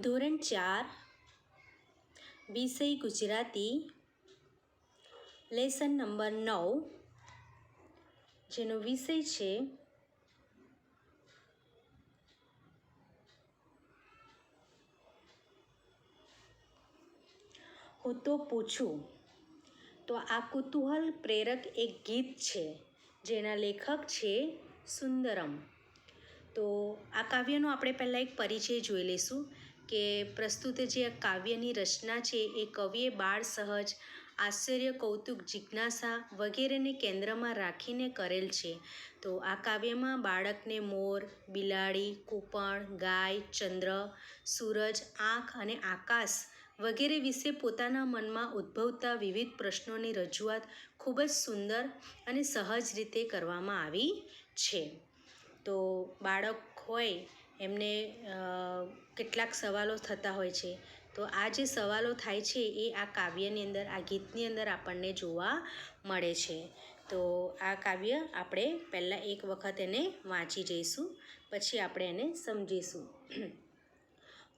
ધોરણ ચાર, વિષય ગુજરાતી, લેસન નંબર નવ, જેનો વિષય છે હું તો પૂછું, તો આ કુતૂહલ પ્રેરક એક ગીત છે, જેના લેખક છે સુંદરમ. તો આ કાવ્યનો આપણે પહેલાં એક પરિચય જોઈ લઈશું. કે પ્રસ્તુત જે કાવ્યની રચના છે એ કવિએ બાળ સહજ, આશ્ચર્ય, કૌતુક, જિજ્ઞાસા વગેરેને કેન્દ્રમાં રાખીને કરેલ છે. તો આ કાવ્યમાં બાળકને મોર, બિલાડી, કૂપણ, ગાય, ચંદ્ર, સૂરજ, આંખ અને આકાશ વગેરે વિશે પોતાના મનમાં ઉદ્ભવતા વિવિધ પ્રશ્નોની રજૂઆત ખૂબ જ સુંદર અને સહજ રીતે કરવામાં આવી છે. તો બાળક હોય એમને કેટલાક સવાલો થતા હોય છે. તો આ જે સવાલો થાય છે, એ આ કાવ્યની અંદર, આ ગીતની અંદર આપણને જોવા મળે છે. તો આ કાવ્ય આપણે પહેલાં એક વખત એને વાંચી જઈશું, પછી આપણે એને સમજીશું.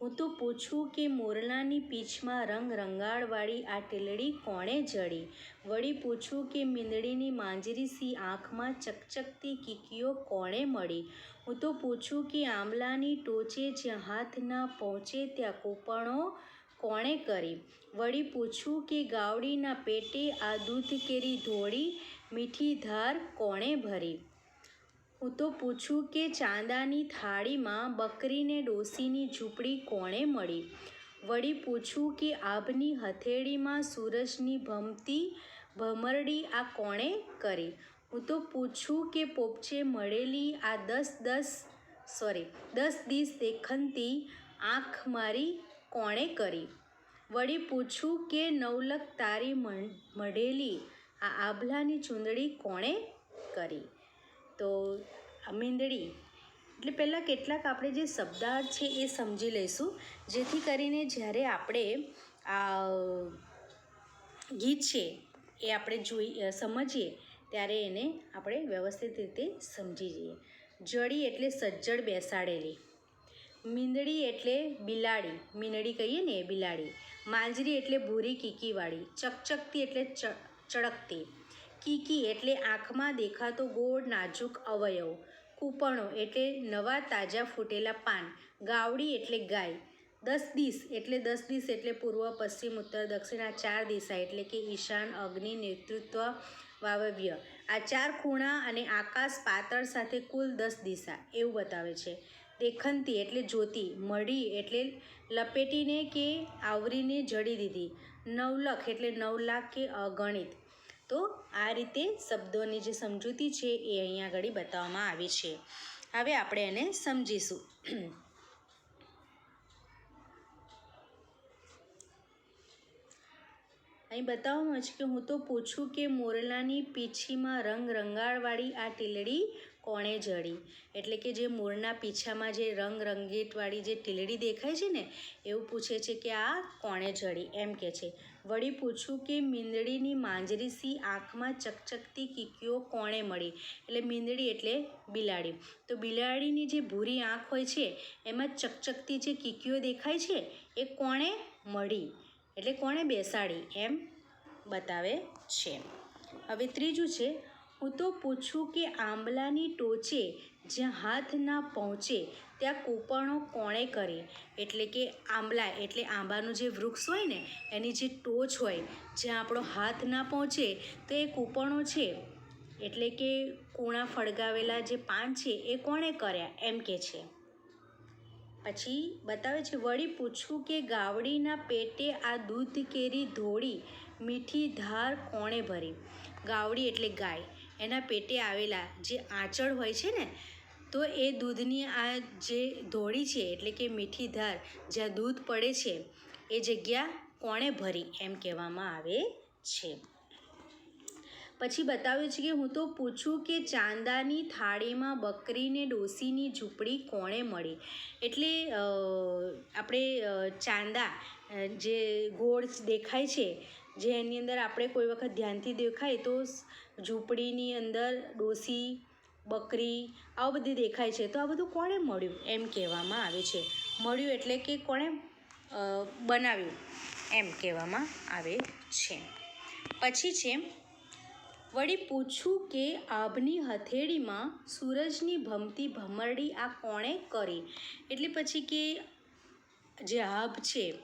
હું તો પૂછું કે મોરલાની પીછમાં રંગ રંગાળવાળી આ ટીલડી કોણે જડી? વળી પૂછું કે મીંદડીની માંજરી સી આંખમાં ચકચકતી કીકીઓ કોણે મળી? હું તો પૂછું કે આંબલાની ટોચે જ્યાં હાથ ના પહોંચે ત્યાં કૂપણો કોણે કરી? વળી પૂછું કે ગાવડીના પેટે આ દૂધ કેરી ધોળી મીઠી ધાર કોણે ભરી? હું તો પૂછું કે ચાંદાની થાળીમાં બકરીને ડોસીની ઝૂંપડી કોણે મળી? વળી પૂછું કે આભની હથેળીમાં સૂરજની ભમતી ભમરડી આ કોણે કરી? હું તો પૂછું કે પોપચે મળેલી આ દસ દસ સોરી દસ દિવસ દેખંતી આંખ મારી કોણે કરી? વળી પૂછું કે નવલક તારી મં- મઢેલી આ આભલાની ચૂંદડી કોણે કરી? તો મીંદડી, એટલે પહેલાં કેટલાક આપણે જે શબ્દાર્થ છે એ સમજી લઈશું. જેથી કરીને જ્યારે આપણે આ ગીત છે એ આપણે જોઈ સમજીએ, ત્યારે એને આપણે વ્યવસ્થિત રીતે સમજી જઈએ. જડી એટલે સજ્જડ બેસાડેલી, મીંદડી એટલે બિલાડી, મીંદડી કહીએ ને એ બિલાડી, માંજરી એટલે ભૂરી કીકીવાળી, ચકચકતી એટલે ચ, ચળકતી. કીકી એટલે આંખમાં દેખાતો ગોળ નાજુક અવયવ. કૂપણો એટલે નવા તાજા ફૂટેલા પાન. ગાવડી એટલે ગાય. દસ દિશ એટલે દસ દિશ એટલે પૂર્વ, પશ્ચિમ, ઉત્તર, દક્ષિણ, આ ચાર દિશા એટલે કે ઈશાન, અગ્નિ, નેતૃત્વ, વાવવ્ય. આ ચાર ખૂણા અને આકાશ પાતળ સાથે કુલ દસ દિશા. એવું બતાવે છે. દેખંતી એટલે જ્યોતિ મળી એટલે લપેટીને કે આવરીને જડી દીધી. નવલખ એટલે નવ લાખ કે અગણિત. તો આ રીતે શબ્દોની જે સમજૂતી છે એ અહીંયા આગળ બતાવવામાં આવી છે. હવે આપણે એને સમજીશું. અહીં બતાવવામાં છે કે હું તો પૂછું કે મોરલાની પીછીમાં રંગ રંગાળવાળી આ ટીલડી કોણે જડી. એટલે કે જે મોરના પીછામાં જે રંગ રંગીટવાળી જે ટીલડી દેખાય છે ને, એવું પૂછે છે કે આ કોણે જડી? એમ કે છે. વળી પૂછું કે મીંદડીની માંજરી સી આંખમાં ચકચકતી કીકીઓ કોણે મળી? એટલે મીંદડી એટલે બિલાડી. તો બિલાડીની જે ભૂરી આંખ હોય છે, એમાં ચકચકતી જે કીકીઓ દેખાય છે, એ કોણે મળી? એટલે કોણે બેસાડી? એમ બતાવે છે. હવે ત્રીજું છે હું તો પૂછું કે આંબલાની ટોચે જ્યાં હાથ ના પહોંચે, ત્યાં કૂપણો કોણે કરે? એટલે કે આંબલા, એટલે આંબાનું જે વૃક્ષ હોય ને, એની જે ટોચ હોય, જ્યાં આપણો હાથ ના પહોંચે, તો એ કૂપણો છે. એટલે કે કૂણા ફળગાવેલા જે પાન છે, એ કોણે કર્યા? એમ કે છે. પછી બતાવે છે, વળી પૂછું કે ગાવડીના પેટે આ દૂધ કેરી ધોળી મીઠી ધાર કોણે ભરી? ગાવડી એટલે ગાય. એના પેટે આવેલા જે આંચળ હોય છે ને, તો એ દૂધની આ જે ધોળી છે, એટલે કે મીઠી ધાર, જ્યાં દૂધ પડે છે, એ જગ્યા કોણે ભરી એમ કહેવામાં આવે છે. પછી બતાવ્યું છે કે હું તો પૂછું કે ચાંદાની થાળીમાં બકરીને ડોસીની ઝૂંપડી કોણે મળી? એટલે આપણે ચાંદા જે ગોળ દેખાય છે જે એની અંદર આપણે કોઈ વખત ધ્યાનથી દેખાય તો ઝૂંપડીની અંદર ડોસી, બકરી, આવું બધી દેખાય છે. તો આ બધું કોણે મળ્યું? એમ કહેવામાં આવે છે. મળ્યું એટલે કે કોણે બનાવ્યું? એમ કહેવામાં આવે છે. પછી છે, વળી પૂછું કે આભની હથેળીમાં સૂરજની ભમતી ભમરડી આ કોણે કરી? એટલે પછી કે જે આભ છે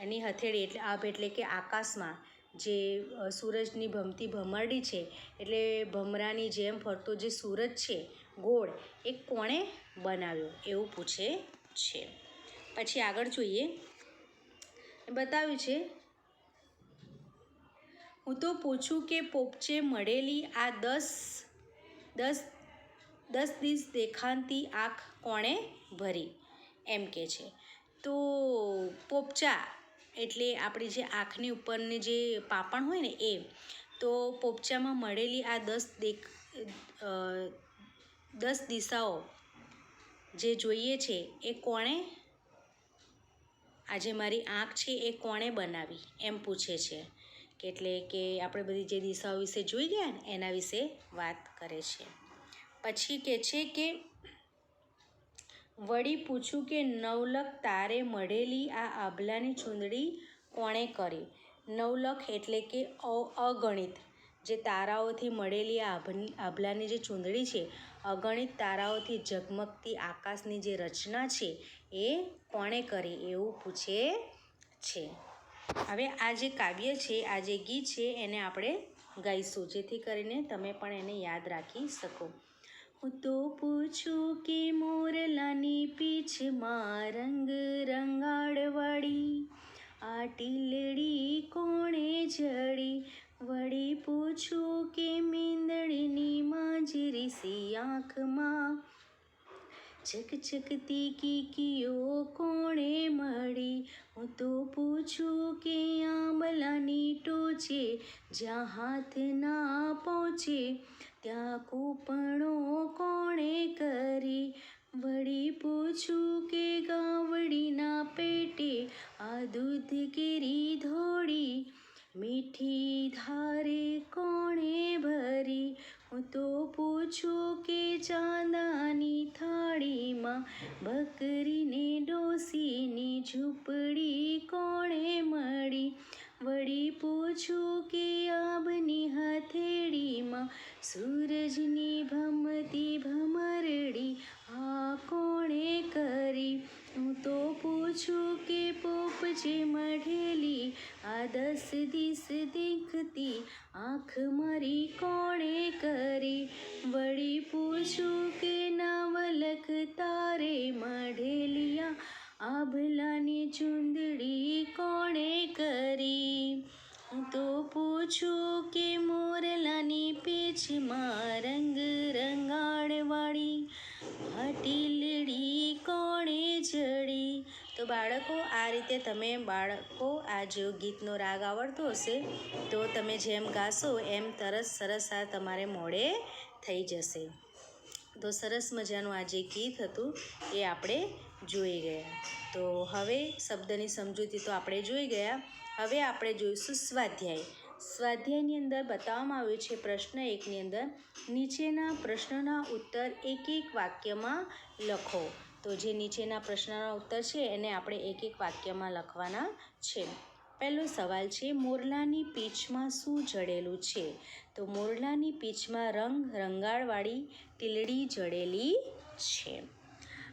એની હથેળી એટલે આભ એટલે કે આકાશમાં જે સૂરજની ભમતી ભમરડી છે, એટલે ભમરાની જેમ ફરતો જે સૂરજ છે, ગોળ, એ કોણે બનાવ્યો એવું પૂછે છે. પછી આગળ જોઈએ. બતાવ્યું છે. હું તો પૂછું કે પોપચે મળેલી આ દસ દસ દસ દિવસ દેખાતી આંખ કોણે ભરી? એમ કે છે. તો પોપચા એટલે આપણી જે આંખની ઉપરની જે પાપણ હોય ને એ, તો પોપચામાં મળેલી આ દસ દેખ દસ દિશાઓ જે જોઈએ છે, એ કોણે આજે મારી આંખ છે એ કોણે બનાવી? એમ પૂછે છે. કે એટલે કે આપણે બધી જે દિશાઓ વિશે જોઈ ગયા ને, એના વિશે વાત કરે છે. પછી કે છે કે વળી પૂછું કે નવલખ તારે મળેલી આ આભલાની ચૂંદડી કોણે કરી? નવલખ એટલે કે અગણિત. જે તારાઓથી મળેલી આ આભલાની જે ચૂંદડી છે, અગણિત તારાઓથી ઝગમગતી આકાશની જે રચના છે, એ કોણે કરી એવું પૂછે છે. હવે આ જે કાવ્ય છે, આ જે ગીત છે, એને આપણે ગાઈશું. જેથી કરીને તમે પણ એને યાદ રાખી શકો. હું તો પૂછું કે મોરલાની પીછમાં રંગ રંગાડવાળી આ ટીલડી કોણે જડી? વળી પૂછું કે મીંદડીની માંજરી સી આંખમાં? ચકચકતી કીકીઓ કોણે મળી? હું તો પૂછું કે આંબલાની ટોચે જ્યાં હાથ ના પહોંચે ત્યાં કૂપણો કોણે કરી? વળી પૂછું કે ગાવડીના પેટે આ દૂધ કેરી ધોળી? મીઠી ધારે કોણે ભરી? હું તો પૂછું કે ચાંદાની થાળીમાં બકરીને ડોસીની ઝૂંપડી કોણે મળી? વળી પૂછું કે આબની હથેળીમાં સૂરજની ભમતી ભમરડી આ કોણે કરી? હું તો પૂછું કે પોપ જે મઢેલી આ દસ દિસ દીખતી આંખ મારી કોણે કરી? બાળકો, આ રીતે તમે બાળકો આ જો ગીતનો રાગ આવડતો હશે, તો તમે જેમ ગાશો એમ તરસ સરસ આ તમારે મોડે થઈ જશે. તો સરસ મજાનું આ જે ગીત હતું એ આપણે જોઈ ગયા. તો હવે શબ્દની સમજૂતી તો આપણે જોઈ ગયા. હવે આપણે જોઈશું સ્વાધ્યાય. સ્વાધ્યાયની અંદર બતાવવામાં આવ્યું છે પ્રશ્ન એકની અંદર, નીચેના પ્રશ્નના ઉત્તર એક એક વાક્યમાં લખો. તો જે નીચેના પ્રશ્નના ઉત્તર છે, એને આપણે એક એક વાક્યમાં લખવાના છે. પહેલો સવાલ છે, મોરલાની પીચમાં શું જડેલું છે? તો મોરલાની પીચમાં રંગ, રંગાળવાળી ટીલડી જડેલી છે.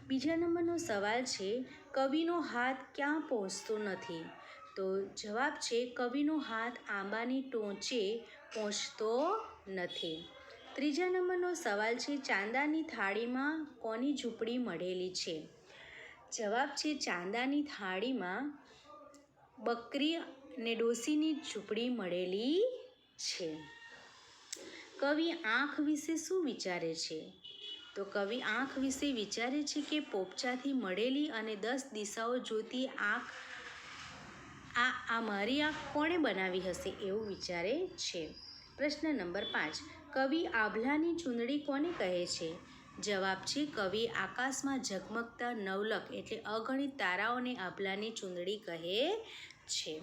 બીજા નંબરનો સવાલ છે, કવિનો હાથ ક્યાં પહોંચતો નથી? તો જવાબ છે, કવિનો હાથ આંબાની ટોંચે પહોંચતો નથી. ત્રીજા નંબરનો સવાલ છે, ચાંદાની થાળીમાં કોની ઝૂંપડી મળેલી છે? જવાબ છે, ચાંદાની થાળીમાં બકરી અને ડોસીની ઝૂંપડી મળેલી છે. કવિ આંખ વિશે શું વિચારે છે? તો કવિ આંખ વિશે વિચારે છે કે પોપચાથી મળેલી અને દસ દિશાઓ જોતી આંખ આ આ મારી આંખ કોણે બનાવી હશે એવું વિચારે છે. પ્રશ્ન નંબર પાંચ. કવિ આભલાની ચૂંદડી કોને કહે છે? જવાબ છે, કવિ આકાશમાં ઝગમગતા નવલખ એટલે અગણિત તારાઓને આભલાની ચૂંદડી કહે છે.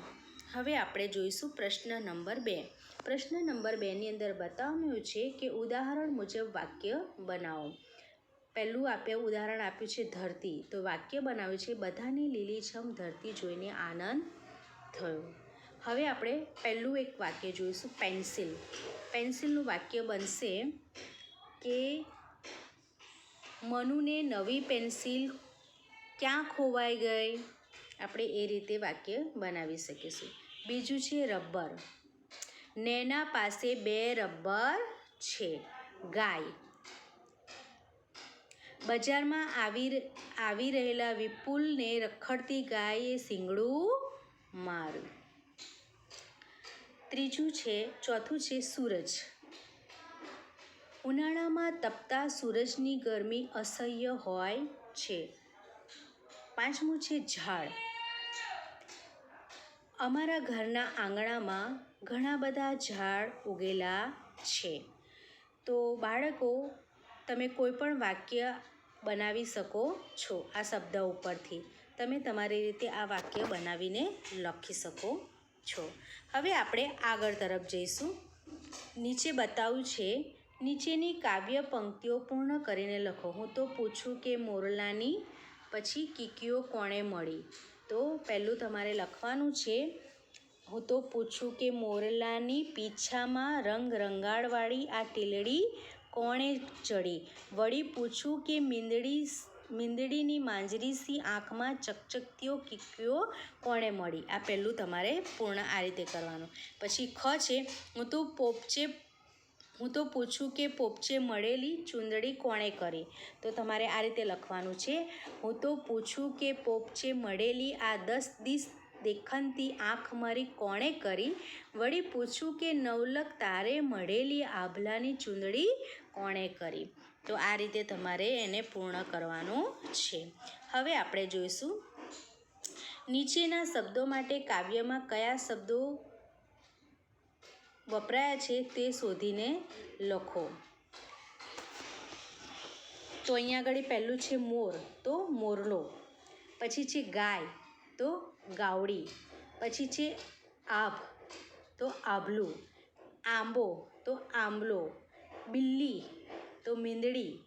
હવે આપણે જોઈશું પ્રશ્ન નંબર બે. પ્રશ્ન નંબર બેની અંદર બતાવ્યું છે કે ઉદાહરણ મુજબ વાક્ય બનાવો. પહેલું આપ્યું ઉદાહરણ આપ્યું છે ધરતી. તો વાક્ય બનાવ્યું છે, બધાની લીલીછમ ધરતી જોઈને આનંદ થયો. હવે આપણે પહેલું એક વાક્ય જોઈશું, પેન્સિલ. પેન્સિલનું વાક્ય બનશે કે મનુને નવી પેન્સિલ ક્યાં ખોવાઈ ગઈ? આપણે એ રીતે વાક્ય બનાવી શકીશું. બીજું છે રબર. નેના પાસે બે રબર છે, ગાય. બજારમાં આવી આવી રહેલા વિપુલને રખડતી ગાયે સિંગડું માર્યું. ત્રીજું છે, ચોથું છે સૂરજ. ઉનાળામાં તપતા સૂરજની ગરમી અસહ્ય હોય છે. પાંચમું છે ઝાડ. અમારા ઘરના આંગણામાં ઘણા બધા ઝાડ ઉગેલા છે. તો બાળકો, તમે કોઈ પણ વાક્ય બનાવી શકો છો આ શબ્દ ઉપરથી. તમે તમારી રીતે આ વાક્ય બનાવીને લખી શકો છો. હવે આપણે આગળ તરફ જઈશું. નીચે બતાવ્યું છે, નીચેની કાવ્ય પંક્તિઓ પૂર્ણ કરીને લખો. હું તો પૂછું કે મોરલાની પછી કીકીઓ કોણે મળી? તો પહેલું તમારે લખવાનું છે, હું તો પૂછું કે મોરલાની પીછામાં રંગ રંગાળવાળી આ ટીલડી કોણે ચડી? વળી પૂછું કે મીંદડી મીંદડીની માંજરીસી આંખમાં ચકચકતીઓ કીકીઓ કોણે મળી? આ પહેલું તમારે પૂર્ણ આ રીતે કરવાનું. પછી ખ છે, હું તો પોપચે, હું તો પૂછું કે પોપચે મળેલી ચૂંદડી કોણે કરી? તો તમારે આ રીતે લખવાનું છે. હું તો પૂછું કે પોપચે મળેલી આ દસ દિશ દેખનતી આંખ મારી કોણે કરી? વળી પૂછું કે નવલક તારે મળેલી આભલાની ચૂંદડી કોણે કરી? તો આ રીતે તમારે એને પૂર્ણ કરવાનું છે. હવે આપણે જોઈશું. નીચેના શબ્દો માટે કાવ્યમાં કયા શબ્દો વપરાયા છે તે શોધીને લખો. તો અહીંયા આગળ પહેલું છે મોર, તો મોરલો. પછી છે ગાય, તો ગાવડી. પછી છે આભ, તો આભલું. આંબો, તો આંબલો. બિલ્લી તો મીંદડી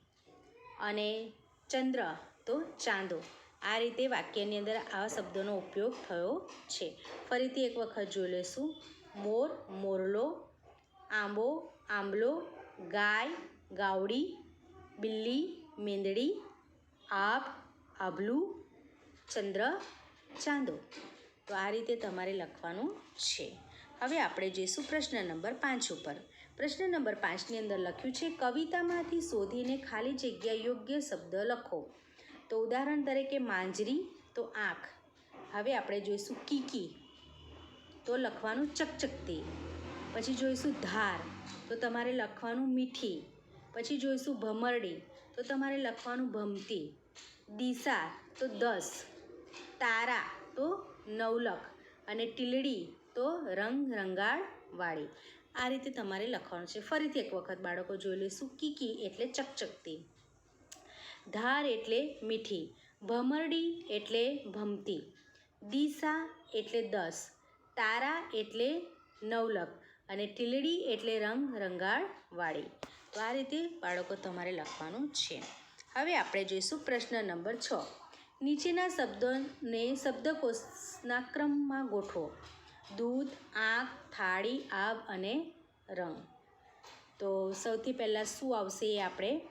અને ચંદ્ર તો ચાંદો. આ રીતે વાક્યની અંદર આ શબ્દોનો ઉપયોગ થયો છે. ફરીથી એક વખત જોઈ લઈશું. મોર, મોરલો, આંબો, આંબલો, ગાય, ગાવડી, બિલ્લી, મીંદડી આભ આભલું ચંદ્ર, ચાંદો. તો આ રીતે તમારે લખવાનું છે. હવે આપણે જઈશું પ્રશ્ન નંબર પાંચ ઉપર. પ્રશ્ન નંબર પાંચની અંદર લખ્યું છે, કવિતામાંથી શોધીને ખાલી જગ્યા યોગ્ય શબ્દ લખો. તો ઉદાહરણ તરીકે માંજરી, તો આંખ. હવે આપણે જોઈશું કીકી, તો લખવાનું ચકચકતી. પછી જોઈશું ધાર, તો તમારે લખવાનું મીઠી. પછી જોઈશું ભમરડી, તો તમારે લખવાનું ભમતી. દિશા, તો દસ. તારા, તો નવલખ. અને ટીલડી તો રંગ રંગાળવાળી આ રીતે તમારે લખવાનું છે. ફરીથી એક વખત બાળકો જોઈ લઈશું. કીકી એટલે ચકચકતી. ધાર એટલે મીઠી. ભમરડી એટલે ભમતી. દિશા એટલે દસ. તારા એટલે નવલક અને ટીલડી એટલે રંગ રંગાળવાળી તો આ રીતે બાળકો તમારે લખવાનું છે. હવે આપણે જોઈશું પ્રશ્ન નંબર છ. નીચેના શબ્દોને શબ્દકોશના ક્રમમાં ગોઠવો. દૂધ, આંખ, થાળી આબ અને રંગ. તો સૌથી પહેલાં શું આવશે એ આપણે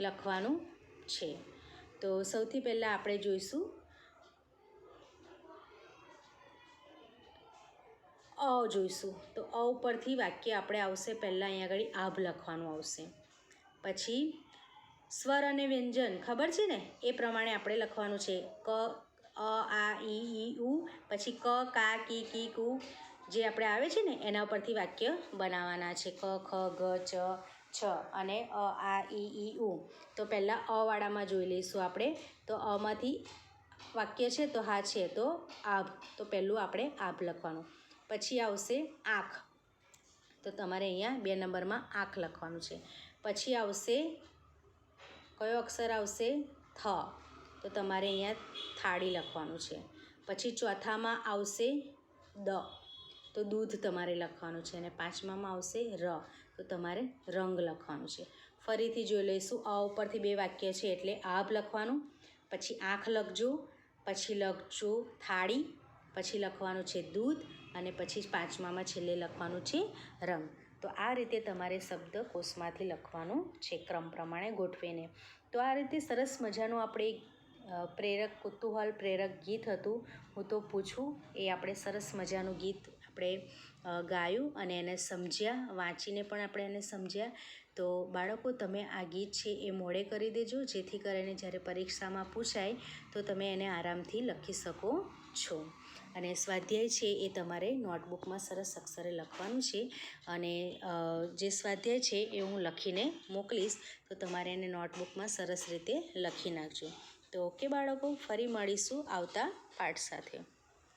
લખવાનું છે. તો સૌથી પહેલાં આપણે જોઈશું. અ જોઈશું. તો અ ઉપરથી વાક્ય આપણે આવશે. પહેલાં અહીંયા આગળ આભ લખવાનું આવશે. પછી સ્વર અને વ્યંજન. ખબર છે ને? એ પ્રમાણે આપણે લખવાનું છે. ક અ, આ ઈ ઈ ઉ, પછી ક, કા, કી કી, કુ જે આપણે આવે છે ને, એના ઉપરથી વાક્ય બનાવવાના છે. ક, ખ, ગ, ચ, છ અને અ, આ ઈ ઈ ઉ. તો પહેલાં અ વાળામાં જોઈ લઈશું આપણે. તો અમાંથી વાક્ય છે તો હા છે તો આભ. તો પહેલું આપણે આભ લખવાનું. પછી આવશે આંખ. તો તમારે અહીંયા બે નંબરમાં આંખ લખવાનું છે. પછી આવશે, કયો અક્ષર આવશે? થ. તો તમારે અહીંયા થાળી લખવાનું છે. પછી ચોથામાં આવશે દ. તો દૂધ તમારે લખવાનું છે અને પાંચમામાં આવશે ર. તો તમારે રંગ લખવાનું છે. ફરીથી જોઈ લઈશું. આ ઉપરથી બે વાક્ય છે એટલે આભ લખવાનું, પછી આંખ લખજો, પછી લખજો થાળી, પછી લખવાનું છે દૂધ અને પછી પાંચમામાં છેલ્લે લખવાનું છે રંગ. તો આ રીતે તમારે શબ્દ કોષમાંથી લખવાનું છે ક્રમ પ્રમાણે ગોઠવીને. તો આ રીતે સરસ મજાનું આપણે પ્રેરક કુતૂહલ, પ્રેરક ગીત હતું. હું તો પૂછું, એ આપણે સરસ મજાનું ગીત આપણે ગાયું અને એને સમજ્યા, વાંચીને પણ આપણે એને સમજ્યા. તો બાળકો, તમે આ ગીત છે એ મોડે કરી દેજો, જેથી કરીને જ્યારે પરીક્ષામાં પૂછાય, તો તમે એને આરામથી લખી શકો છો. અને સ્વાધ્યાય છે એ તમારે નોટબુકમાં સરસ અક્ષરે લખવાનું છે. અને જે સ્વાધ્યાય છે એ હું લખીને મોકલીશ, તો તમારે એને નોટબુકમાં સરસ રીતે લખી નાખજો. તો ઓકે બાળકો ફરી મળીશું આવતા પાઠ સાથે.